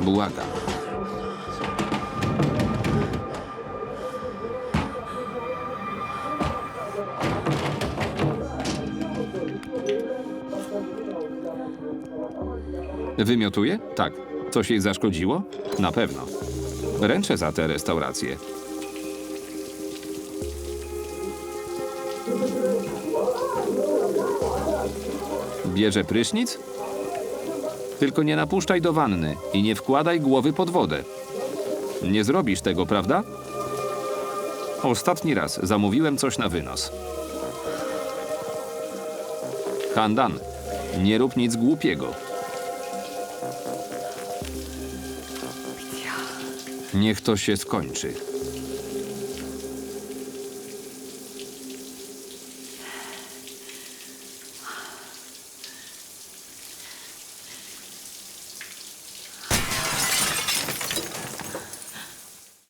Błagam. Wymiotuje? Tak. Coś jej zaszkodziło? Na pewno. Ręczę za tę restaurację. Bierze prysznic? Tylko nie napuszczaj do wanny i nie wkładaj głowy pod wodę. Nie zrobisz tego, prawda? Ostatni raz zamówiłem coś na wynos. Handan, nie rób nic głupiego. Niech to się skończy.